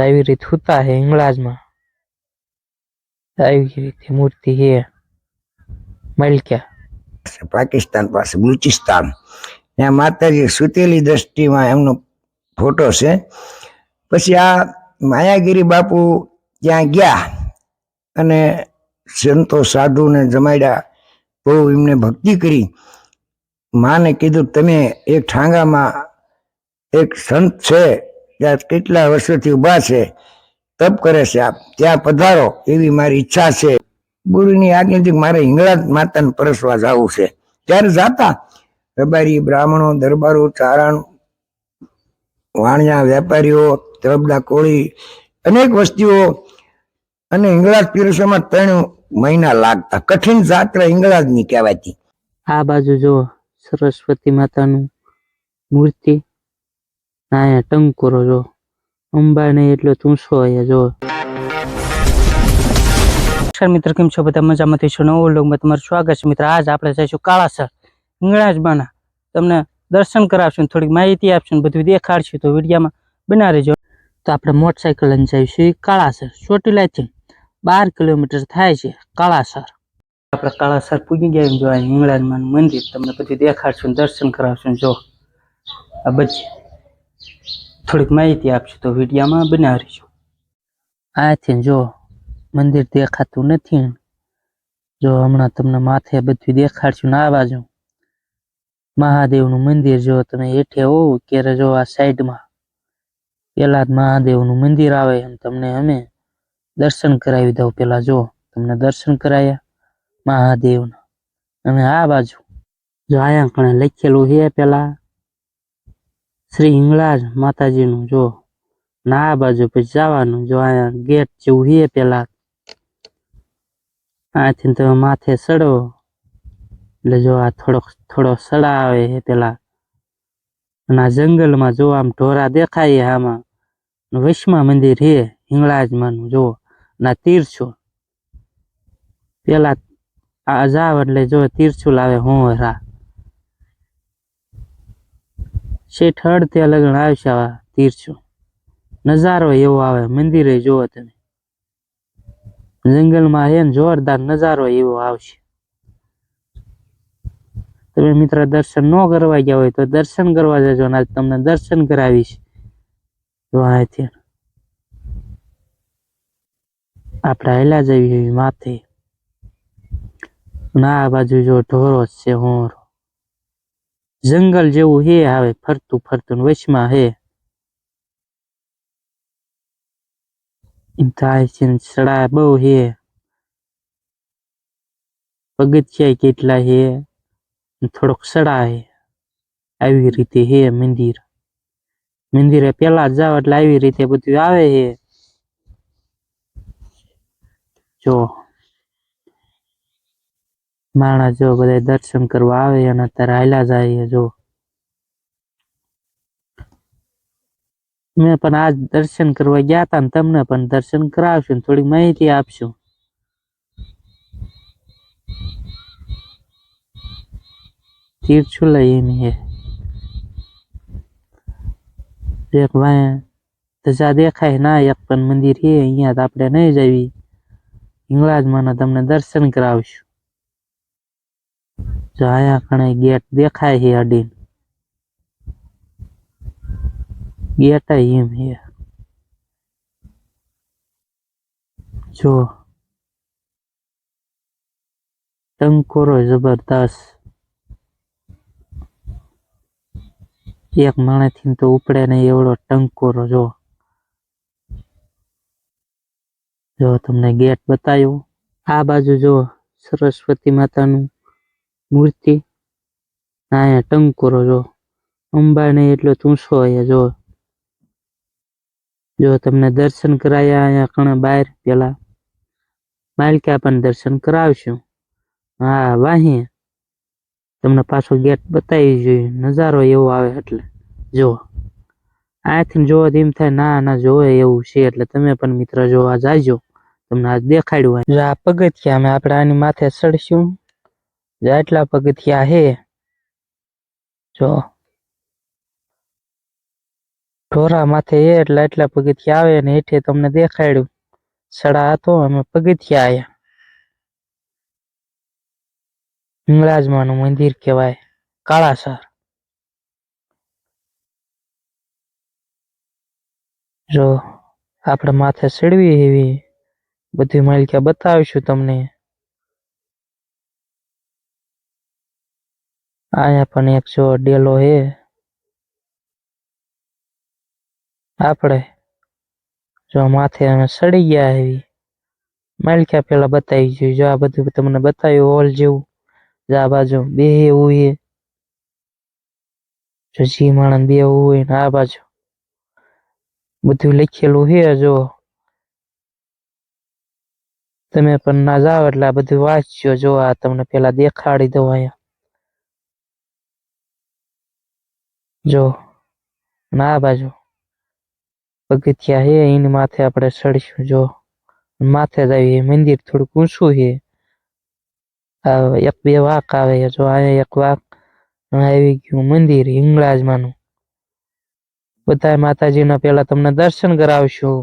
આવી રીત હુતા હે હિંગળાજમાં. આવી રીતે મૂર્તિ હે મલક્યા. પાકિસ્તાન પાસે બલુચિસ્તાન. ત્યાં માતાજી સુતેલી દ્રષ્ટિમાં એમનો ફોટો છે. પછી આ માયાગીરી બાપુ ત્યાં ગયા અને સંતો સાધુને જમાડ્યા. બહુ એમને ભક્તિ કરી. માને કીધું, તમે એક ઠાંગામાં એક સંત છે ત્યાં કેટલા વર્ષોથી ઊભા છે, તપ કરે છે આપ, ત્યાં પધારો એવી મારી ઈચ્છા છે. ગુરુની આજ્ઞાથી મારે હિંગળાજ માતાને પરસવા જવું છે. ત્યારે જાતા રબારી, બ્રાહ્મણો, દરબારો, ચારણ, વાણિયા, વેપારીઓ તરબડા કોળી, અનેક વસ્તીઓ અને હિંગળાજ પીરસવામાં ત્રણ મહિના લાગતા. કઠિન જાત્રા હિંગળાજની કહેવાતી આ બાજુ જો સરસ્વતી માતાનું મૂર્તિ અહીંયા ટંકોરો જો. અંબાને એટલો ચૂંસો અહીંયા જો? નમસ્કાર મિત્ર, કેમ છો? બધા મજામાંથી છો નવો લોગમાં તમારું સ્વાગત છે. મિત્ર, આજ આપણે જઈશું કાળાસર હિંગળાજમાંના તમને દર્શન કરાવશું થોડીક માહિતી આપશું બધું દેખાડશું. તો વિડીયામાં બના રહેજો. તો આપણે મોટરસાઇકલ લઈને જઈશું કાળાસર. ચોટીલાથી બાર કિલોમીટર થાય છે કાળાસર. આપણે કાળાસર પૂજી ગયા જો હિંગળાજમાંનું મંદિર. તમને બધું દેખાડશું દર્શન કરાવશું જો. આ બધી થોડીક માહિતી આપશું તો વિડીયામાં બનાવીશું. આથી જો મંદિર દેખાતું નથી જો હમણાં તમને માથે બધું દેખાડશું ને બાજુ મહાદેવનું મંદિર જો તમે હેઠે હોવ ક્યારે જો આ સાઈડમાં પેલા જ મહાદેવનું મંદિર આવે એમ તમને અમે દર્શન કરાવી દઉં પેલા જો તમને દર્શન કરાયા મહાદેવના. અમે આ બાજુ જો આયા કણે લખેલું છે પેલા શ્રી હિંગળાજ માતાજીનું જો ના આ બાજુ પછી જવાનું, જો અહીંયા ગેટ જેવું હે પેલા, આથી તમે માથે ચડો. એટલે જો આ થોડોક, થોડો સડા આવે છે પેલા. અને આ જંગલમાં જો આમ ઢોરા દેખાય આમાં વૈષ્મા મંદિર હે હિંગળાજમાંનું, જો ના તીરછો પેલા આ જાવ એટલે જો તીરછુલ આવે હોરા શેઠ અડધે લગ્ન આવશે આ તીરછું નજારો એવો આવે, મંદિરે જોવો તમે. જંગલમાં ને જોરદાર નજારો એવો આવશે. તમે મિત્ર દર્શન ન કરવા ગયા હોય તો દર્શન કરવા જજો અને આજ તમને દર્શન કરાવીશ. તો અહીંથી. આપણે હેલા જવી માથે. ના બાજુ જો ઢોરો છે, હોરો. જંગલ જેવું હે આવે ફરતું ફરતું ને વચમાં હે એમ થાય છે ને સડા બહુ હે પગથિયા કેટલા હે ને થોડોક સડા હે આવી રીતે હે મંદિર મંદિરે પેલા જાવ એટલે આવી રીતે બધું આવે હે જો માણસ જો બધા દર્શન કરવા આવે અને અત્યારે હાલ્યા જાય જો. મેં પણ આજ દર્શન કરવા ગયા હતા ને તમને પણ દર્શન કરાવશું ને થોડી માહિતી આપશું. તીરછુલા એની હે. એક વાય ધજા દેખાય ના, એક પણ મંદિર હે, અહીંયા તો આપણે નહીં જવી હિંગળાજમાંના તમને દર્શન કરાવશું. જો કણે ગેટ દેખાય છે અડીન. ગેટ એમ હે જો. ટંકોરો જબરદસ્ત. એક માણસથી તો ઉપડે નહીં એવડો ટંકોરો, જો. જો તમને ગેટ બતાવ્યો આ બાજુ જો સરસ્વતી માતાનું મૂર્તિ? અહીંયા ટંકોરો જો. અંબાને એટલો ચૂંસો અહીંયા જો. જો તમને દર્શન કરાયા અહીંયા કણે બહાર પેલા. માલકા પણ દર્શન કરાવશું. હા, વાહી. તમને પાછો ગેટ બતાવી જોઈએ. નજારો એવો આવે એટલે. જો. આથી જોવો તો એમ થાય, ના ના, જોવે એવું છે એટલે તમે પણ મિત્ર જોવા જાજો. તમને આજ દેખાડ્યું હોય. આ પગથિયા અમે આપણે આની માથે ચડશું. જો આટલા પગથિયા હે જો ઢોરા માથે એ એટલા એટલા પગથિયા આવે ને હેઠે તમને દેખાડ્યું સડા હતો અમે પગથિયા આયા હિંગળાજમાનું મંદિર કહેવાય કાળાસર જો આપણે માથે ચડવી એવી બધી માલિકા બતાવીશું તમને અહીંયા પણ એક જો ડેલો હે. આપણે જો માથે અમે સડી ગયા એવી. માલિકા પેલા બતાવી જોઈએ જો આ બધું તમને બતાવ્યું હોલ જેવું. જો આ બાજુ બે એવું હે. જો જી માણસ બે હોય ને આ બાજુ. બધું લખેલું હે જો. તમે પણ ના જાઓ એટલે આ બધું વાંચજો જો, આ તમને પેલા દેખાડી દઉં અહીંયા. જો, ના બાજુ. પગથિયા હે, એની માથે આપણે ચડીશું. જો, માથે જ મંદિર થોડુંક ઊંચું છે એક બે વાક આવે જો, અહીંયા એક વાક આવી ગયું. મંદિર હિંગળાજમાનું. બધા માતાજીના પેલા તમને દર્શન કરાવશું.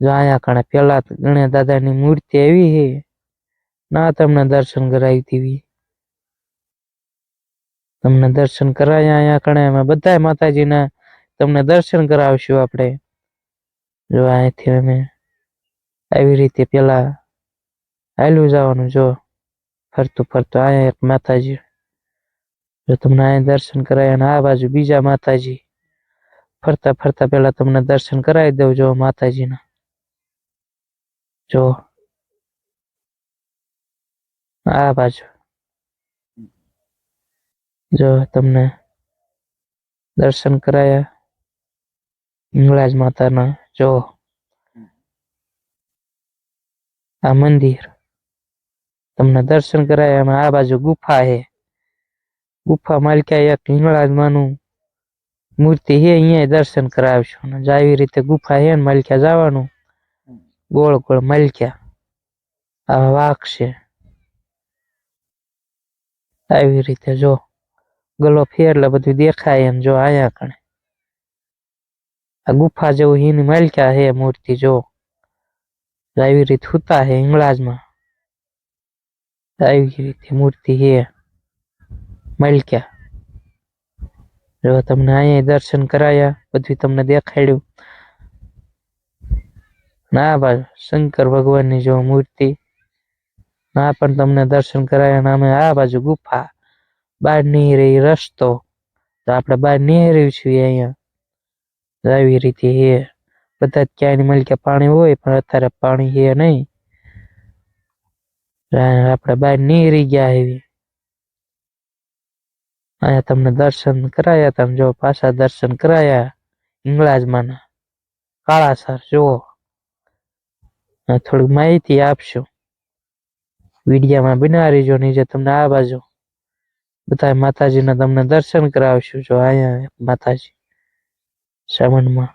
જો, અહીંયા કણે પેલા ગણ્યા દાદાની મૂર્તિ આવી છે ના તમને દર્શન કરાવી દેવી. તમને દર્શન કરાયા અહીંયા કણે? અમે બધા માતાજીના તમને દર્શન કરાવશું આપણે. જો અહીંથી અમે આવી રીતે પેલા હાલ્યું જવાનું, જો ફરતું ફરતું. અહીંયા એક માતાજી, જો તમને અહીંયા દર્શન કરાય અને આ બાજુ બીજા માતાજી. ફરતા ફરતા પેલા તમને દર્શન કરાવી દઉં, જો માતાજીના. જો આ બાજુ. જો તમને દર્શન કરાયા હિંગળાજ માતાના જો. આ મંદિર તમને દર્શન કરાયા અને આ બાજુ ગુફા છે ગુફા માલિકા એક હિંગળાજમાંનું મૂર્તિ હે, અહીંયા દર્શન કરાવશું. અને જો આવી રીતે ગુફા છે ને માલિકા જવાનું, ગોળ ગોળ માલિકા આ વાઘ છે. આવી રીતે જો. ગલો ફેર એટલે બધું દેખાય એમ જો અહીંયા કણે. આ ગુફા જેવું એની માલિકા છે મૂર્તિ જો. આવી રીત હુતા હે હિંગળાજમાં આવી રીતે મૂર્તિ હે માલિકા જો તમને અહીંયા દર્શન કરાયા, બધું તમને દેખાડ્યું. ના બાજુ શંકર ભગવાનની જો મૂર્તિ. ના પણ તમને દર્શન કરાયા અને અમે આ બાજુ ગુફા. બહાર નીકળી રસ્તો. તો આપણે બહાર નીકળ્યું છીએ અહીંયા. તો આવી રીતે હે. બધા જ ક્યાંય મળી કે પાણી હોય, પણ અત્યારે પાણી હે નહીં. આ આપણે બહાર નીકળી ગયા એવી અહીંયા તમને દર્શન કરાયા, તમે જો પાછા દર્શન કરાયા હિંગળાજમાંના. કાળાસર જુઓ. આ થોડીક માહિતી આપશું. વિડીયામાં બનાવી જો, નીચે તમને આ બાજુ બધા માતાજીના તમને દર્શન કરાવશું જો અહીંયા માતાજી શ્રવણમાં.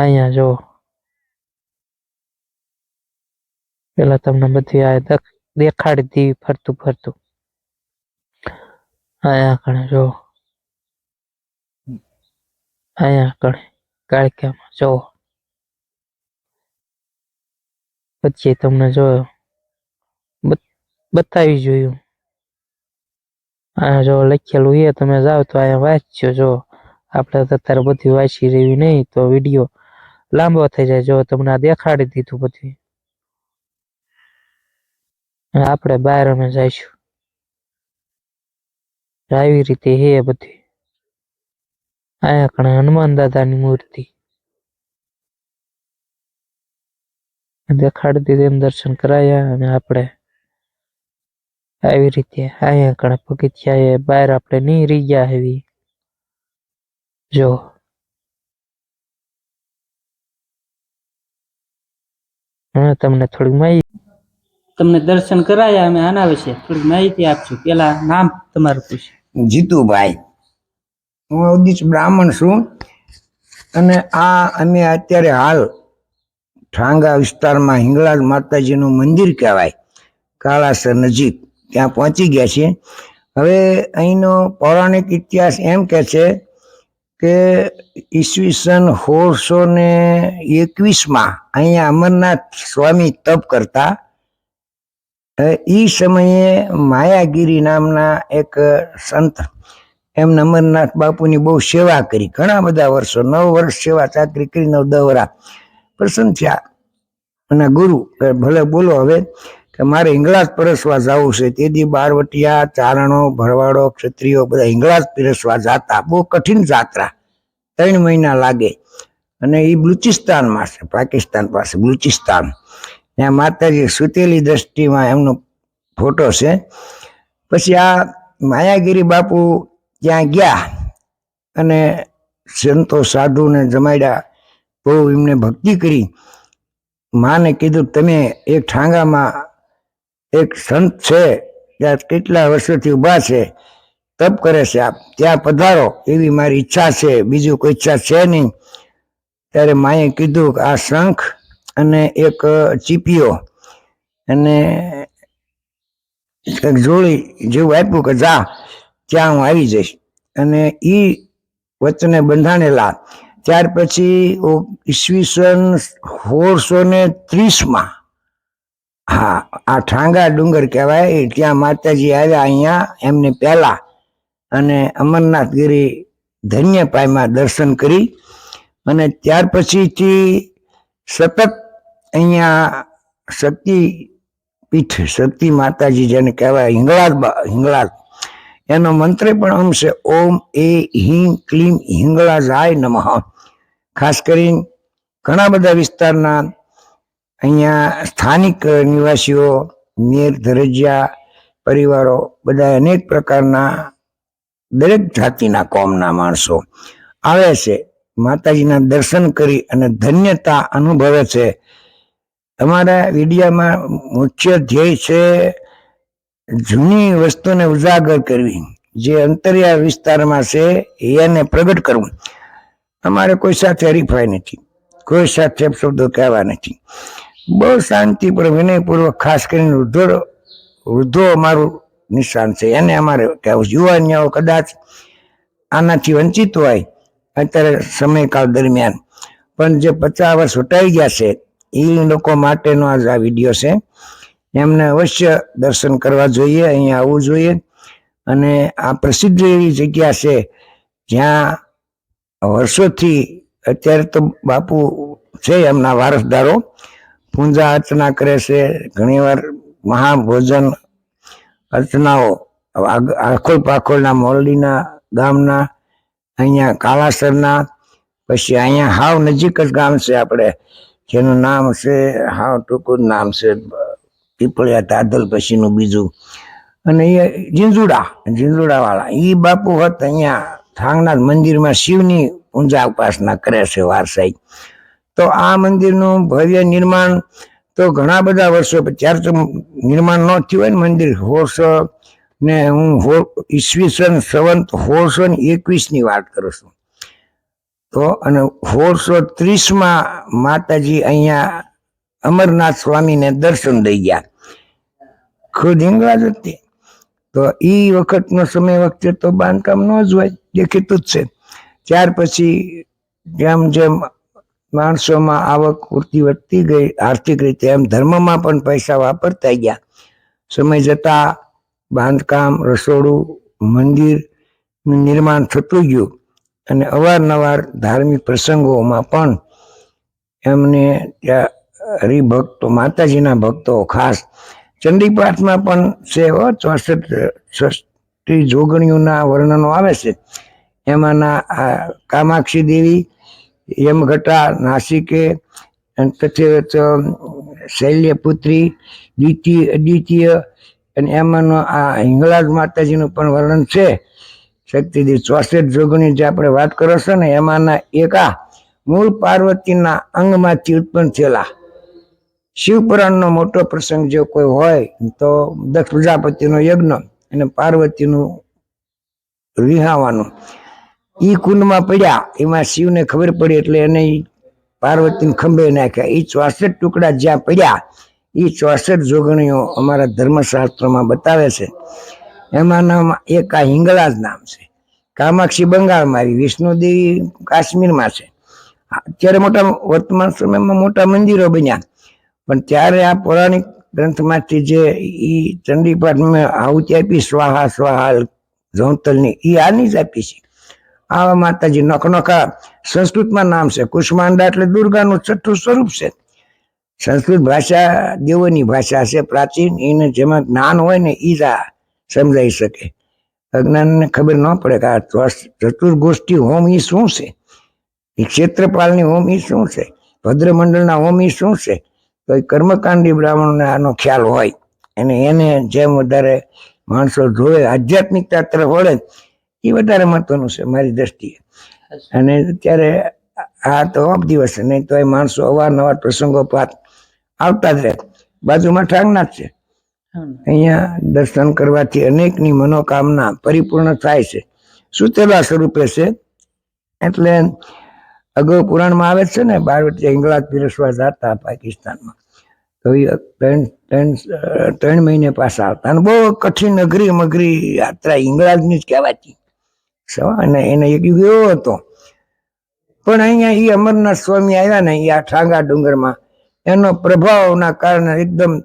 અહીંયા જો. પેલા તમને બધી આ દેખાડી દીધી ફરતું ફરતું. અહીંયા કણે જો. અહીંયા કણે કાળક્યામાં જો. પછી તમને જો બત- બતાવી જોયું. આ જો લખેલું એ તમે જાઓ તો અહીંયા વાંચ્યો, જો આપણે અત્યારે બધી વાંચી રહેવી નહીં, તો વીડિયો લાંબો થઈ જાય. જો તમને આ દેખાડી દીધું બધું. આપણે બહાર અમે જઈશું. આવી રીતે હે બધી. અહીંયા કણે હનુમાન દાદાની મૂર્તિ. દેખાડી દીધી દર્શન કરાયા અને આપણે આવી રીતે અહીંયા કણે પગથિયા એ બહાર આપણે નહીં રહી ગયા આવી જો. હવે તમને થોડીક માહિતી તમને દર્શન કરાયા અમે આના વિશે થોડીક માહિતી આપશું. પેલા નામ તમારું પૂછ. જીતુભાઈ. હું અવદીશ બ્રાહ્મણ છું અને આ અમે અત્યારે હાલ ઠાંગા વિસ્તારમાં હિંગળાજ માતાજીનું મંદિર કહેવાય કાળાસર નજીક. ત્યાં પહોંચી ગયા છીએ. હવે અહીંનો પૌરાણિક ઇતિહાસ એમ કે છે કે ઈસવીસન સોળસો ને એકવીસમાં અહીંયા અમરનાથ સ્વામી તપ કરતા એ સમયે માયાગીરી નામના એક સંત એમને અમરનાથ બાપુની બહુ સેવા કરી. ઘણા બધા વર્ષો, નવ વર્ષ સેવા ચાકરી કરી, નવ દવરા પ્રસન્ન થયા. અને ગુરુ, ભલે બોલો હવે મારે હિંગળાજ પરસવા જવું છે. તેથી બારવટિયા, ચારણો, ભરવાડો, ક્ષત્રિયો બધા હિંગળાજ પીરસવા જાતા. બહુ કઠિન જાત્રા. ત્રણ મહિના લાગે. અને એ બલુચિસ્તાનમાં છે, પાકિસ્તાન પાસે, બલુચિસ્તાન. ત્યાં માતાજી સુતેલી દ્રષ્ટિમાં એમનો ફોટો છે. પછી આ માયાગીરી બાપુ ત્યાં ગયા અને સંતો, સાધુને જમાડ્યા. બહુ એમને ભક્તિ કરી. માને કીધું, તમે એક ઠાંગામાં એક સંત છે, ત્યાં કેટલા વર્ષોથી ઊભા છે, તપ કરે છે. આપ ત્યાં પધારો એવી મારી ઈચ્છા છે. બીજું કોઈ ઈચ્છા છે નહીં. ત્યારે માએ કીધું કે આ શંખ અને એક ચીપીઓ અને જોડી જેવું આપ્યું કે જા, ત્યાં હું આવી જઈશ. અને એ વચને બંધાણેલા. ત્યાર પછી ઈસવીસન સોળસો ને ત્રીસમાં હા, આ ઠાંગા ડુંગર કહેવાય ત્યાં માતાજી આવ્યા અહીંયા એમને પહેલા. અને અમરનાથગીરી ધન્ય પાયમાં દર્શન કરી. અને ત્યાર પછીથી સતત અહીંયા શક્તિ પીઠ શક્તિ માતાજી જેને કહેવાય, હિંગળાજ બા- હિંગળાજ. એનો મંત્ર પણ અમશે ઓમ એ હિંગ ક્લીમ હિંગળાજાય નમઃ. ખાસ કરીને ઘણા બધા વિસ્તારના અહીંયા સ્થાનિક નિવાસીઓ, મેર, ધરજિયા પરિવારો બધા અનેક પ્રકારના દરેક જાતિના કોમના માણસો આવે છે. માતાજીના દર્શન કરી અને ધન્યતા અનુભવે છે. અમારા વિડીયામાં મુખ્ય ધ્યેય છે જૂની વસ્તુને ઉજાગર કરવી. જે અંતરિયાળ વિસ્તારમાં છે એને પ્રગટ કરવું. અમારે કોઈ સાથે હરીફાઈ નથી. કોઈ સાથે શબ્દો કહેવા નથી. બહુ શાંતિ પર વિનયપૂર્વક, ખાસ કરીને વૃદ્ધો વૃદ્ધો અમારું નિશાન છે. એને અમારે કહેવું યુવાનિયાઓ કદાચ આનાથી વંચિત હોય, અત્યારે સમયકાળ દરમિયાન. પણ જે પચાસ વર્ષ વટાઈ ગયા છે, એ લોકો માટેનો આજ આ વીડિયો છે. એમને અવશ્ય દર્શન કરવા જોઈએ, અહીંયા આવવું જોઈએ. અને આ પ્રસિદ્ધ એવી જગ્યા છે, જ્યાં વર્ષોથી અત્યારે તો બાપુ છે એમના વારસદારો. પૂજા અર્ચના કરે છે. ઘણીવાર મહાભોજન અર્ચનાઓ આખોલ પાખોલના મોરડીના ગામના, અહીંયા કાલાસરના, પછી અહીંયા હાવ નજીક જ ગામ છે આપણે, જેનું નામ છે, હાવ ટૂંકું નામ છે, પીપળિયા તાદલ પછીનું બીજું. અને એ જીંજુડા ઝીંઝુડા વાળા એ બાપુ હત અહીંયા થાંગનાથ મંદિરમાં શિવની પૂજા ઉપાસના કરે છે વારસાઈ. તો આ મંદિરનું ભવ્ય નિર્માણ તો ઘણા બધા વર્ષો ત્યારે તો નિર્માણ ન થયું હોય ને મંદિર હોળસો ને હું હો- ઈસવીસન સવંત હોળસો ને એકવીસની વાત કરું છું. તો અને હોળસો ત્રીસમાં માતાજી અહીંયા અમરનાથ સ્વામીને દર્શન દઈ ગયા. ખુદ હિંગળાજ હતી. તો એ વખતનો સમય વખતે તો બાંધકામ ન જ હોય, દેખીતું જ છે. ત્યાર પછી જેમ જેમ માણસોમાં આવક પૂરતી વધતી ગઈ, આર્થિક રીતે એમ ધર્મમાં પણ પૈસા વાપરતા ગયા. સમય જતા બાંધકામ, રસોડું, મંદિર નિર્માણ થતું ગયું અને અવારનવાર ધાર્મિક પ્રસંગોમાં પણ એમને ત્યાં હરિભક્તો, માતાજીના ભક્તો ખાસ. ચંડીપાઠમાં પણ છે ચોસઠ જોગણીઓના વર્ણનો આવે છે. એમાંના આ કામાક્ષી દેવી યમઘટા નાસિકે શૈલ્યપુત્રી, દ્વિતીય, અદ્વિતીય, અને એમાંનો આ હિંગળાજ માતાજીનું પણ વર્ણન છે. શક્તિદેવ ચોસઠ જોગની જે આપણે વાત કરો છો ને, એમાંના એકા મૂળ પાર્વતીના અંગમાંથી ઉત્પન્ન થયેલા. શિવપુરાણનો મોટો પ્રસંગ જો કોઈ હોય, તો દક્ષ પ્રજાપતિનો યજ્ઞ અને પાર્વતીનું વિહાવાનું. ઈ કુંડમાં પડ્યા. એમાં શિવને ખબર પડી એટલે એને પાર્વતીને ખંભે નાખ્યા. એ ચોસઠ ટુકડા જ્યાં પડ્યા એ ચોસઠ જોગણીઓ અમારા ધર્મશાસ્ત્રોમાં બતાવે છે. એમાં નામ એક આ હિંગળાજ નામ છે. કામાક્ષી બંગાળમાં આવી વિષ્ણુદેવી કાશ્મીરમાં છે. અત્યારે મોટા વર્તમાન સમયમાં મોટા મંદિરો બન્યા. પણ ત્યારે આ પૌરાણિક ગ્રંથમાંથી જે એ ચંડીપાઠ મેં આહુતિ આપી સ્વાહા સ્વાહા, ઝોંતલની એ આની જ આપી છે. આવા માતાજી નખનખા સંસ્કૃતમાં નામ છે. કુષ્માંડા એટલે દુર્ગાનું છઠ્ઠું સ્વરૂપ છે. સંસ્કૃત ભાષા દેવોની ભાષા છે. પ્રાચીન એને જેમાં જ્ઞાન હોય ને એ જ સમજાઈ શકે. અજ્ઞાનને ખબર ન પડે કે આ ચતુર્ગોષ્ઠી હોમ એ શું છે? એ ક્ષેત્રપાલની હોમ એ શું છે? ભદ્રમંડળના હોમ એ શું છે? તો એ કર્મકાંડી બ્રાહ્મણને આનો ખ્યાલ હોય. અને એને જેમ વધારે માણસો જોવે, આધ્યાત્મિકતા તરફ વળે એ વધારે મહત્વનું છે મારી દ્રષ્ટિએ. અને અત્યારે આ તો ઓફ દિવસ છે નહીં તો એ માણસો અવારનવાર પ્રસંગોપાત આવતા જ રહે. બાજુમાં ઠાંગનાથ છે. અહીંયા દર્શન કરવાથી અનેકની મનોકામના પરિપૂર્ણ થાય છે. સુતેલા સ્વરૂપે છે એટલે અગાઉ પુરાણમાં આવે છે ને બારવટી ઇંગ્લાજ પીરસવા જતા પાકિસ્તાનમાં. તો એ ત્રણ ત્રણ ત્રણ મહિને પાછા આવતા. અને બહુ કઠિન અઘરી મઘરી યાત્રા ઇંગ્લાજની જ કહેવાતી અને એને એક હતો. પણ અહીંયા એ અમરનાથ સ્વામી આવ્યા ને આ ઠાંગા ડુંગરમાં, એનો પ્રભાવના કારણે એકદમ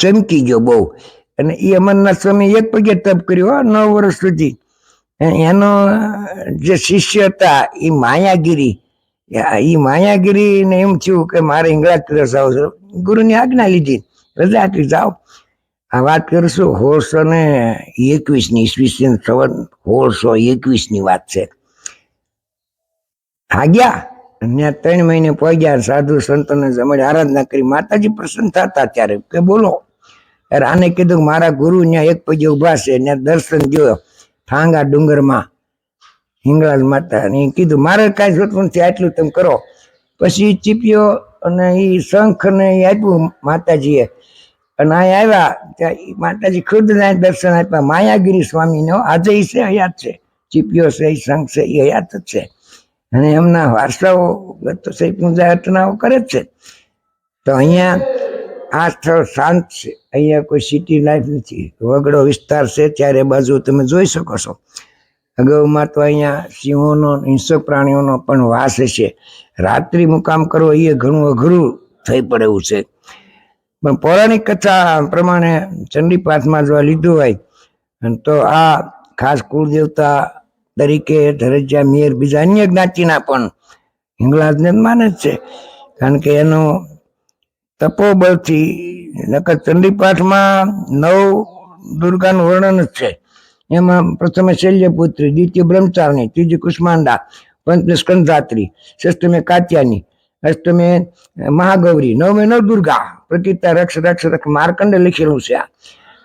ચમકી ગયો બહુ. અને એ અમરનાથ સ્વામી એક પગે તપ કર્યો નવ વર્ષ સુધી. એનો જે શિષ્ય હતા એ માયાગીરી. એ માયાગીરી ને એમ થયું કે મારે ઇંગળા પ્રદેશ આવું ગુરુની આજ્ઞા લીધી. રજા આપી જાઓ. આ વાત કરશું હોળસો ને એકવીસની ઈસવીસન સવન સોળસો એકવીસની વાત છે. હા ગયા અને ત્યાં ત્રણ મહિને પહોંચ્યા, સાધુ સંતોને જમણી આરાધના કરી. માતાજી પ્રસન્ન થતા ત્યારે કે બોલો, ત્યારે આને કીધું મારા ગુરુ ત્યાં એક પગે ઊભા છે ત્યાં દર્શન જોયો ઠાંગા ડુંગરમાં, હિંગળાજ માતા. અને કીધું, મારે કાંઈ જોતું નથી, આટલું તમે કરો. પછી ચીપ્યો અને એ શંખ ને ઈ આપ્યું માતાજીએ. અને અહીં આવ્યા ત્યાં માતાજી ખુદ દર્શન આપ્યા. માયાગીરી સ્વામીનો આજે છે, હયાત છે. ચીપીઓ છે એ શંખ છે એ હયાત જ છે. અને એમના વારસાઓ તો છે પૂજા અર્ચનાઓ કરે જ છે. તો અહીંયા આ સ્થળ શાંત છે. અહીંયા કોઈ સિટી લાઈફ નથી. વગડો વિસ્તાર છે, ચારે બાજુ તમે જોઈ શકો છો. અગાઉમાં તો અહીંયા સિંહોનો હિંસક પ્રાણીઓનો પણ વાસ છે રાત્રિ મુકામ કરવો એ ઘણું અઘરું થઈ પડે એવું છે. પણ પૌરાણિક કથા પ્રમાણે ચંડીપાઠમાં જો લીધું હોય તો આ ખાસ કુળદેવતા તરીકે ધરજ્યા મિયર બીજા અન્ય જ્ઞાતિના પણ હિંગળાજને માને જ છે. કારણ કે એનો તપોબળથી, નકર ચંડીપાઠમાં નવ દુર્ગાનું વર્ણન જ છે. એમાં પ્રથમે શૈલ્યપુત્રી, દ્વિતીય બ્રહ્મચારણી, ત્રીજી કુષ્માંડા, પંચમે સ્કંધાત્રી, ષષ્ઠમે કાત્યાની અષ્ટમે મહાગૌરી, નવમે નવ દુર્ગા પ્રતિતા રક્ષ રક્ષ રક્ષ, માર્કંડે લખેલું છે આ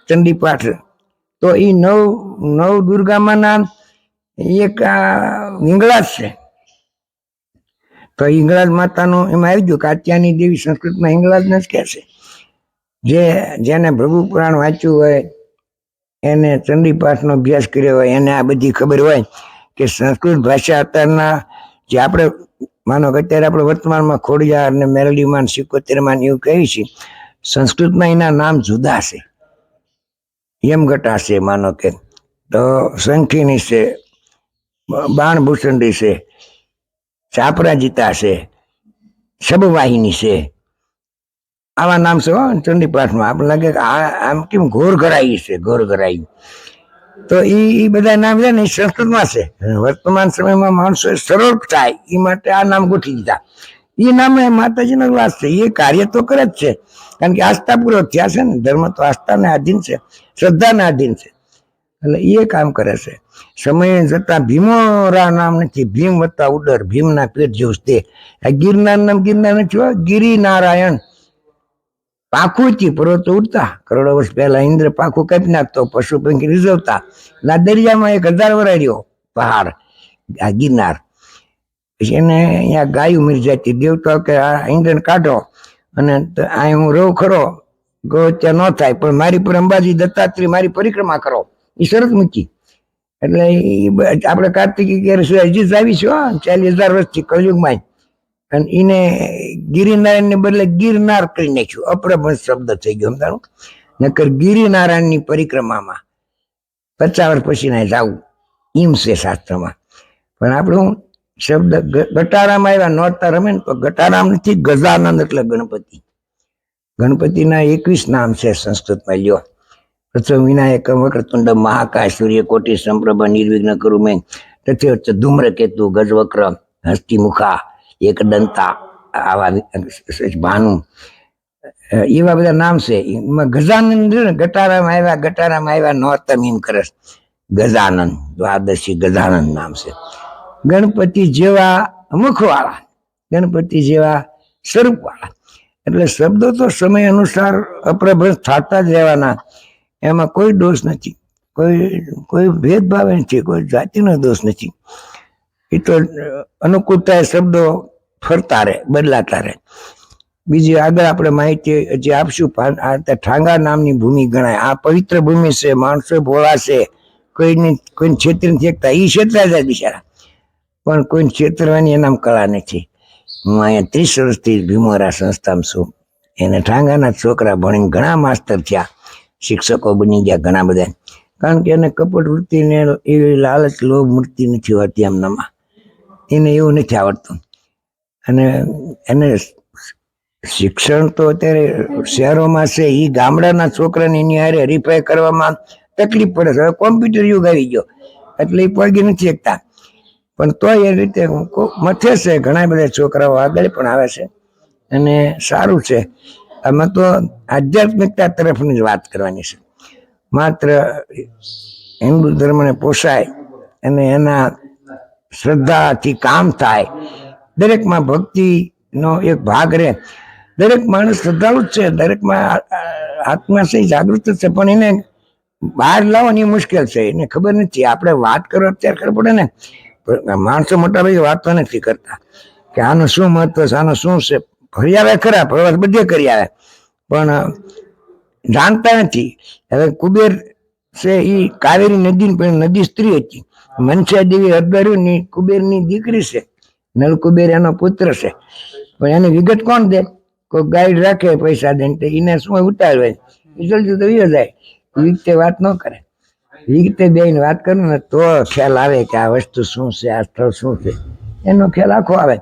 ચંડીપાઠ તો એ નવ નવ દુર્ગામાંના એક હિંગળાજ છે. તો હિંગળાજ માતાનું એમાં આવી ગયું કાત્યાની દેવી સંસ્કૃતમાં હિંગળાજને જ કહે છે. જે, જેને પ્રભુ પુરાણ વાંચ્યું હોય, એને ચંડીપાઠનો અભ્યાસ કર્યો હોય, એને આ બધી ખબર હોય કે સંસ્કૃત ભાષા અત્યારના જે આપણે માનો કે અત્યારે આપણે વર્તમાનમાં ખોડિયાર ને મેરડીમાં સિકોતેરમાં એવું કહી છે સંસ્કૃતમાં એના નામ જુદા છે. યમઘટા છે, માનો કે. તો શંખીની છે બાણભૂષણી છે, ચાપરાજીતા છે, શબવાહિની છે. આવા નામ છે ચંડીપાઠમાં. આપણે લાગે કે આ આમ કેમ ઘોર ઘરાઈ છે, ઘોર ઘરાઈ. તો એ બધા નામ છે ને એ સંસ્કૃતમાં છે. વર્તમાન સમયમાં માણસો સરળ થાય એ માટે આ નામ ગોઠવી દીધા. એ નામે માતાજીનો વાસ છે. એ કાર્ય તો કરે જ છે. કારણ કે આસ્થાપૂર્વક થયા છે ને, ધર્મ તો આસ્થાને આધીન છે, શ્રદ્ધાને આધીન છે. એટલે એ કામ કરે છે. સમય જતા ભીમોરા નામ નથી, ભીમ વત્તા ઉડર, ભીમના પેટ જેવું તે. આ ગિરનાર નામ ગિરનાર નથી ગિરિનારાયણ. ગિરી નારાયણ પાંખુથી પર્વતો ઉડતા. કરોડો વર્ષ પહેલા ઇન્દ્ર પાખું કાપી નાખતો, પશુ પંખી રીઝવતા. ના દરિયામાં એક હજાર વરાડ્યો પહાડ, આ ગિરનાર. પછી એને અહીંયા ગાયું મરી જતી દેવતા કે આ ઇન્દ્રને કાઢો અને આ હું રહું ખરો ગોત્યા ન થાય, પણ મારી પર અંબાજી દત્તાત્રી મારી પરિક્રમા કરો. એ શરત મૂકી. એટલે આપણે કાર્તિકી ક્યારે હજી જ આવી છે ચાલીસ હજાર વર્ષથી કળયુગમાં અને એને ગિરિનારાયણ ને બદલે ગિરનાર કરી નાખ્યું. અપ્રભંશ શબ્દ થઈ ગયો, સમજાણું? નકર ગિરિનારાયણની પરિક્રમામાં પચાસ વર્ષ પછી ના જાવું એમ છે શાસ્ત્રમાં. પણ આપણું શબ્દ ગટારામ આવ્યા, નોરતા રમે ને તો ગટારામ નથી, ગજાનંદ એટલે ગણપતિ. ગણપતિના એકવીસ નામ છે સંસ્કૃતમાં, લ્યો. પ્રથમ વિનાયક વક્રતુંડ મહાકાય સૂર્ય કોટી સંપ્રભ, નિર્વિઘ્ન કરું મેં તથ્ય ધૂમ્રકેતુ, ગજવક્ર, હસ્તિમુખા એકદંતા આવા ભાનુ એવા બધા નામ છે. એમાં ગજાનંદ ગટારામાં આવ્યા ગટારામાં આવ્યા, નોરતમ એમ કરે ગજાનંદ, દ્વાદશી ગજાનંદ નામ છે. ગણપતિ જેવા મુખવાળા, ગણપતિ જેવા સ્વરૂપવાળા. એટલે શબ્દો તો સમય અનુસાર અપ્રભ્રંશ થતા જ રહેવાના. એમાં કોઈ દોષ નથી. કોઈ કોઈ ભેદભાવ નથી, કોઈ જાતિનો દોષ નથી. એ તો અનુકૂળતા શબ્દો ફરતા રહે, બદલાતા રહે. બીજી આગળ આપણે માહિતી જે આપશું ઠાંગા નામની ભૂમિ ગણાય. આ પવિત્ર ભૂમિ છે, માણસો ભોળા છે. કોઈ કોઈને છેતરી નથી શકતા એ ક્ષેત્ર જ બિચારા. પણ કોઈને ક્ષેત્રવાની એનામ કળા નથી. હું અહીંયા ત્રીસ વર્ષથી ભીમોરા સંસ્થામાં છું. એને ઠાંગાના છોકરા ભણીને ઘણા માસ્તર થયા. શિક્ષકો બની ગયા ઘણા બધા. કારણ કે એને કપટ વૃત્તિને એવી લાલચ, લોભ મૂર્તિ નથી હોતી એમનામાં. એને એવું નથી આવડતું. અને એને શિક્ષણ તો અત્યારે શહેરોમાં છે એ ગામડાના છોકરાને એની હારે હરીફાઈ કરવામાં તકલીફ પડે છે. હવે કોમ્પ્યુટર યુગ આવી ગયો, એટલે એ પગી નથી શકતા. પણ તોય એ રીતે મથે છે, ઘણા બધા છોકરાઓ આગળ પણ આવે છે. અને સારું છે. આમાં તો આધ્યાત્મિકતા તરફની જ વાત કરવાની છે. માત્ર હિન્દુ ધર્મને પોષાય અને એના શ્રદ્ધાથી કામ થાય. દરેકમાં ભક્તિનો એક ભાગ રહે. દરેક માણસ શ્રદ્ધાળુ જ છે. દરેકમાં આત્મા છે જાગૃત છે. પણ એને બહાર લાવવાની મુશ્કેલ છે. એને ખબર નથી. આપણે વાત કરો અત્યારે ખબર પડે ને? માણસો મોટા ભાઈ વાતો નથી કરતા. કે આનું શું મહત્વ છે? આનું શું છે? ફરી આવે ખરા. પ્રવાસ બધે કરી આવે. પણ જાણતા નથી. હવે કુબેર છે એ કાવેરી નદી પણ નદી સ્ત્રી હતી. મનસા દેવી અરદાર્યું ની કુબેરની દીકરી છે. નલ કુબેર એનો પુત્ર છે. પણ એની વિગત કોણ દે? કોઈ ગાઈડ રાખે પૈસા દે તો એને શું ઉતારવે? જલ્દી તો જાય. વિગતે વાત ન કરે. વિગતે બેન વાત કરું ને તો ખ્યાલ આવે કે આ વસ્તુ શું છે, આ સ્થળ શું છે. એનો ખ્યાલ આખો આવે.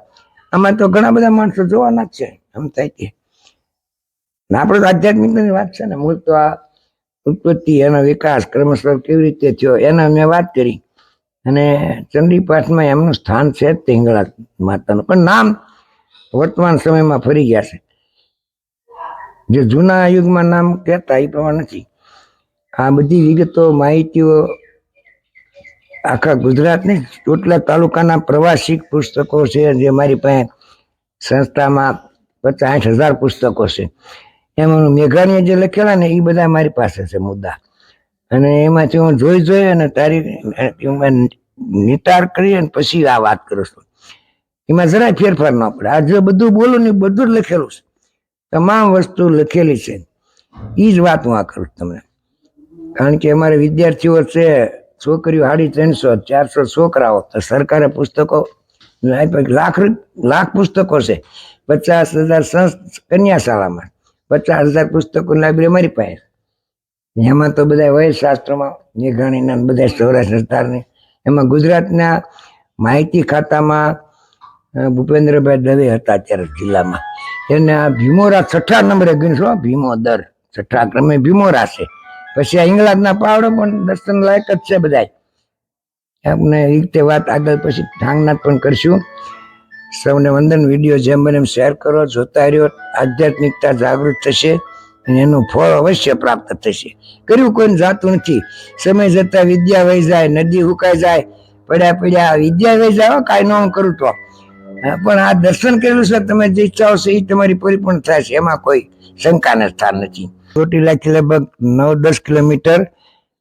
આમાં તો ઘણા બધા માણસો જોવાના જ છે. એમ થાય કે આપણે તો આધ્યાત્મિકની વાત છે ને, મૂળ તો આ ઉત્પત્તિ એનો વિકાસ ક્રમશઃ કેવી રીતે થયો એના મેં વાત કરી. અને ચંડીપાઠમાં એમનું સ્થાન છે તેંગળા માતાનું. પણ નામ વર્તમાન સમયમાં ફરી ગયા છે. જે જૂના યુગમાં નામ કહેતા એ પ્રમાણે નથી. આ બધી વિગતો, માહિતીઓ આખા ગુજરાતની ચોટલા તાલુકાના પ્રવાસી પુસ્તકો છે જે મારી પાસે સંસ્થામાં પચાસ હજાર પુસ્તકો છે. એમાં મેઘાણીએ જે લખેલા ને એ બધા મારી પાસે છે મુદ્દા. અને એમાંથી હું જોઈ જોઈ અને તારી નિતાર કરી અને પછી આ વાત કરું છું. એમાં જરાય ફેરફાર ન પડે. આ જે બધું બોલું ને બધું જ લખેલું છે. તમામ વસ્તુ લખેલી છે. એ જ વાત હું આ કરું તમને. કારણ કે અમારે વિદ્યાર્થીઓ છે, છોકરીઓ સાડી ત્રણસો, ચારસો છોકરાઓ. તો સરકારે પુસ્તકો લાખ લાખ પુસ્તકો છે. પચાસ હજાર સંસ્થ કન્યા શાળામાં પચાસ હજાર પુસ્તકો લાઇબ્રેરી મારી પાસે. એમાં તો બધા વય શાસ્ત્રોમાં મેઘાણીના બધા સૌરાષ્ટ્ર વિસ્તારની એમાં ગુજરાતના માહિતી ખાતામાં ભૂપેન્દ્રભાઈ દવે હતા ત્યારે જિલ્લામાં. એને આ ભીમોરા છઠ્ઠા નંબરે ગણશો ભીમોદર છઠ્ઠા ક્રમે ભીમોરા છે. પછી આ ઇંગ્લેન્ડના પાવડો પણ દર્શન લાયક જ છે બધા આપણે એ રીતે વાત આગળ પછી ઠાંગનાથ પણ કરશું. સૌને વંદન, વીડિયો જેમ બને એમ શેર કરો, જોતા રહ્યો. આધ્યાત્મિકતા જાગૃત થશે. અને એનું ફળ અવશ્ય પ્રાપ્ત થશે. કર્યું કોઈ જાતું નથી. સમય જતા વિદ્યા વહી જાય, નદી ઉકાઈ જાય, પડ્યા પડ્યા વિદ્યા વહી જાય કાંઈ ન કરું તો. પણ આ દર્શન કરેલું છે, તમે જે ઈચ્છાઓ છે એ તમારી પરિપૂર્ણ થાય છે. એમાં કોઈ શંકાને સ્થાન નથી. ચોટીલાથી લગભગ નવ, દસ કિલોમીટર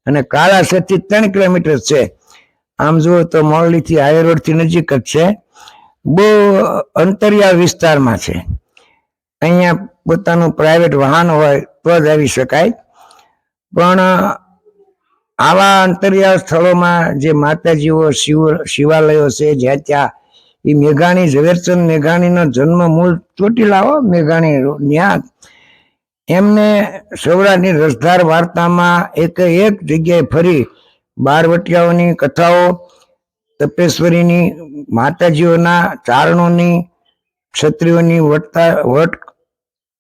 અને કાળાસરથી ત્રણ કિલોમીટર છે. આમ જુઓ તો મોરલીથી હાઈ રોડથી નજીક જ છે. બહુ અંતરિયાળ વિસ્તારમાં છે. અહીંયા પોતાનું પ્રાઇવેટ વાહન હોય તો જ આવી શકાય. પણ આવા અંતરિયાળ સ્થળોમાં જે માતાજીઓ શિવ, શિવાલયો છે, જ્યાં ત્યાં એ મેઘાણી, ઝવેરચંદ મેઘાણીનો જન્મ મૂળ ચોટીલા હો મેઘાણી ત્યાં એમને સૌરાષ્ટ્રની રસધાર વાર્તામાં એક એક જગ્યાએ ફરી બારવટિયાઓની કથાઓ, તપેશ્વરીની માતાજીઓના ચારણોની, ક્ષત્રિયોની વટતા, વટ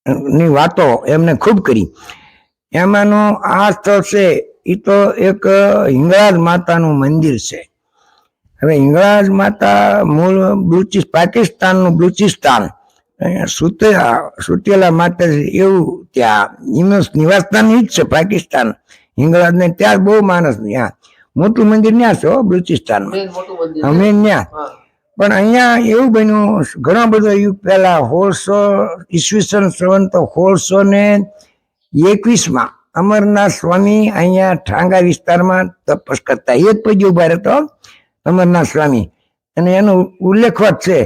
ની વાતો એમને ખૂબ કરી. એમાંનો આ સ્થળ છે એ તો એક હિંગળાજ માતાનું મંદિર છે. હવે હિંગળાજ માતા મૂળ બલુચિસ પાકિસ્તાનનું બલુચિસ્તાન સુતેલા સુતેલા માતાજી એવું ત્યાં એમનું નિવાસસ્થાન એ જ છે પાકિસ્તાન. હિંગળાજ ને ત્યાં બહુ માણસ ત્યાં. મોટું મંદિર ત્યાં છે બલુચિસ્તાનમાં અમે ત્યાં પણ અહીંયા એવું બન્યું, ઘણા બધા યુગ પહેલા સોળસો ઈસવીસન સંવંત સોળસો ને એકવીસમાં અમરનાથ સ્વામી અહીંયા ઠાંગા વિસ્તારમાં તપસ કરતા. એક પૈકી ઊભા રહેતો અમરનાથ સ્વામી. અને એનો ઉલ્લેખવત છે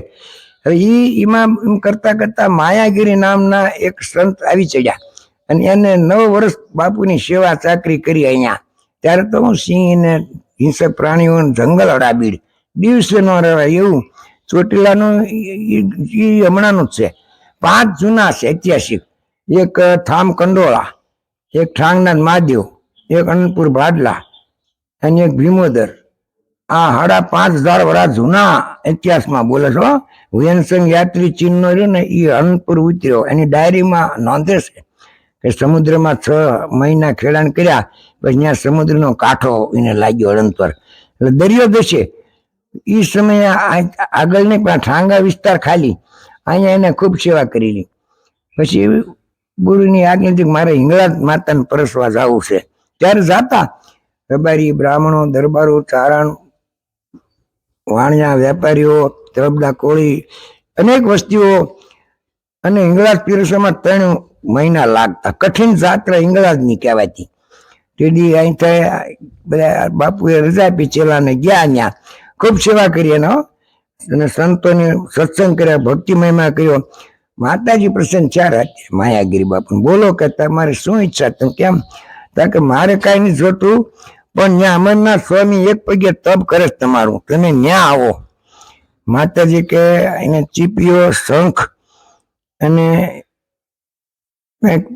ઈ એમાં એમ કરતા કરતા માયાગીરી નામના એક સંત આવી ચડ્યા. અને એને નવ વર્ષ બાપુની સેવા ચાકરી કરી અહીંયા. ત્યારે તો હું સિંહ ને હિંસક પ્રાણીઓ જંગલ અડાબીડ દિવસે ન રહેવાય એવું. ચોટીલાનું ઈ હમણાંનું જ છે. પાંચ જૂના છે, ઐતિહાસિક. એક થામ કંડોળા, એક ઠાંગનાથ મહાદેવ, એક અનંતપુર ભાડલા અને એક ભીમોદર. આ સાડા પાંચ હજાર વર્ષ જૂના ઇતિહાસમાં બોલે છો હુયનસંગ યાત્રી ચીનનો રહ્યો ને એ અનંતપુર ઉતર્યો. એની ડાયરીમાં નોંધે છે કે સમુદ્રમાં છ મહિના ખેડાણ કર્યા, પછી ત્યાં સમુદ્રનો કાંઠો એને લાગ્યો અનંતપર. એટલે દરિયો દશે એ સમયે આ- આગળ નહીં પણ ઠાંગા વિસ્તાર ખાલી. અહીંયા એને ખૂબ સેવા કરેલી. પછી ગુરુની આજ્ઞાથી મારે હિંગળાજ માતાને પરસવા જવું છે. ત્યારે જાતા રબારી, બ્રાહ્મણો, દરબારો, ચારણ, વાણિયા, વેપારીઓ તરબડા કોળી, અનેક વસ્તીઓ અને હિંગળાજ પીરસવામાં ત્રણ મહિના લાગતા. કઠિન જાત્રા હિંગળાજની કહેવાતી. તેથી અહીં બધા બાપુએ રજા આપી, ચેલાને ગયા ત્યાં ખૂબ સેવા કરી એનો અને સંતોને સત્સંગ કર્યા, ભક્તિ મહિમા કર્યો. માતાજી પ્રસન્ન ચાર હતા માયાગીરી બાપુ બોલો કે તમારે શું ઈચ્છા? તમે કેમ? કારણ કે મારે કાંઈ નહીં જોતું, પણ ત્યાં અમરનાથ સ્વામી એક પગે તપ કરે છે તમારું. તમે ન્યા આવો. માતાજી કે એને ચીપીઓ શંખ અને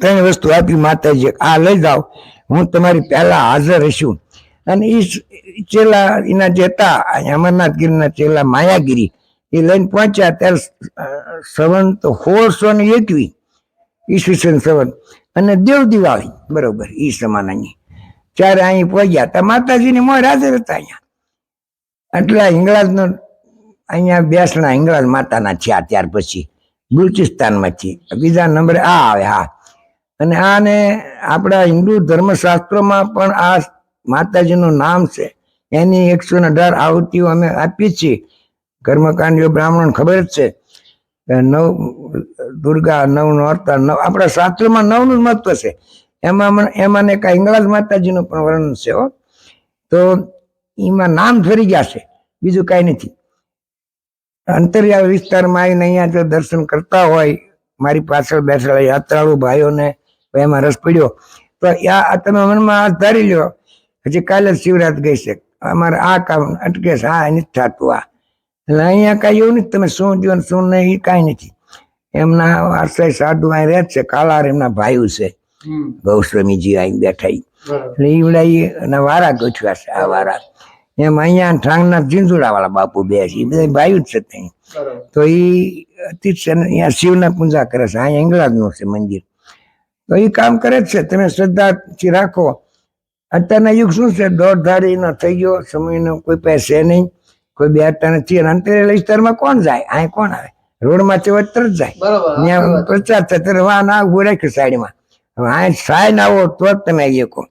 ત્રણ વસ્તુ આપી માતાજી. આ લઈ જાઓ. હું તમારી પહેલા હાજર રહીશું. અને એ ચેલા એના જે હતા અહીંયા અમરનાથ ગીરના ચેલા માયાગીરી, એ લઈને પહોંચ્યા ત્યારે સવંત સોળસો ને એકવી ઈસવીસન સવંત. અને દેવ દિવાળી, બરોબર, ઈ સમાનાની ત્યારે અહીં પહોંચ્યા. તા માતાજીની મોર હાજર હતા અહીંયા. એટલા હિંગળાજનો, અહીંયા બેસણા હિંગળાજ માતાના થયા ત્યાર પછી બલુચિસ્તાનમાંથી બીજા નંબરે આ આવે, હા. અને આને આપણા હિન્દુ ધર્મશાસ્ત્રોમાં પણ આ માતાજીનું નામ છે. એની એકસો ને અઢાર આવૃત્તિઓ અમે આપીએ છીએ. કર્મકાંડીઓ બ્રાહ્મણ ખબર જ છે. નવ, દુર્ગા, નવ નોરતા, નવ, આપણા શાસ્ત્રમાં નવનું મહત્વ છે. એમાં એમાં ને કાંઈ હિંગળાજ માતાજીનું પણ વર્ણન છે, હો. તો એમાં નામ ફરી ગયા છે. બીજું કાંઈ નથી. અંતરિયાળ વિસ્તારમાં આવીને અહીંયા જો દર્શન કરતા હોય, મારી પાછળ બેઠેલા યાત્રાળુ ભાઈઓને એમાં રસ પડ્યો. તો આ તમે મનમાં હાથ ધારી લ્યો. હજી કાલે જ શિવરાત ગઈ છે. અમારે આ કામ અટકે છે આ નથી થતું આ. એટલે અહીંયા કાંઈ એવું નથી તમે શું દો ને શું નહીં એ કાંઈ નથી. એમના આશ્રય સાધુ અહીં રહે છે કાલાર એમના ભાઈઓ છે. ગૌસ્વામીજી અહીં બેઠા એટલે ઈવડા એના વારા ગોઠવ્યા છે આ વારા. એમ અહીંયા ઠાંગના ઝીંઝુડા વાળા બાપુ બે છે એ બધા ભાઈઓ જ છે ત્યાં. તો એ ને અહીંયા શિવના પૂજા કરે છે અહીંયા નું છે મંદિર. તો એ કામ કરે જ છે તમે શ્રદ્ધાથી રાખો. અત્યારના યુગ શું છે? દોઢ ધારીનો થઈ ગયો સમયનો કોઈ પાસે નહીં. કોઈ બેઠતા નથી અને અંતરિયાળ વિસ્તારમાં કોણ જાય? અહીં કોણ આવે? રોડમાં ચેવટ જ જાય. પ્રચાર ત્યારે વાહન આ ઉભું રાખ્યું સાઈડમાં. હવે આ સાઈડ આવો તો જ તમે આવી શકો.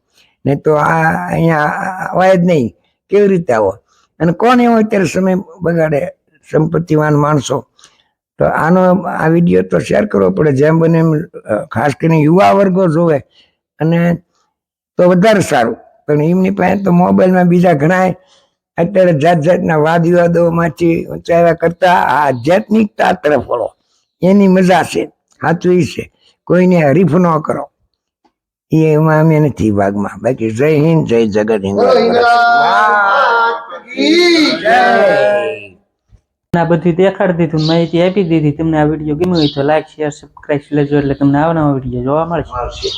નહીં તો આ અહીંયા અવાય જ નહીં. કેવી રીતે આવો? અને કોણ એવો અત્યારે સમય બગાડે સંપત્તિવાન માણસો? તો આનો આ વીડિયો તો શેર કરવો પડે. જેમ બને એમ ખાસ કરીને યુવા વર્ગો જોવે. અને તો વધારે સારું. પણ એમની પાસે તો મોબાઈલમાં બીજા ઘણા અત્યારે જાત જાતના વાદ વિવાદોમાંથી ઉચ્ચાર્યા કરતા આ આધ્યાત્મિકતા તરફ વળો. એની મજા છે. સાચું ઈ છે. કોઈને હરીફ ન કરો. એ એમાં અમે નથી ભાગમાં. બાકી જય હિન્દ જય જગત હિન્દ. આ બધું દેખાડી દીધું માહિતી આપી દીધી. તમને આ વીડિયો ગમ્યો હોય તો લાઈક શેર સબસ્ક્રાઈબ લેજો એટલે તમને આવનારા વીડિયો જોવા મળશે.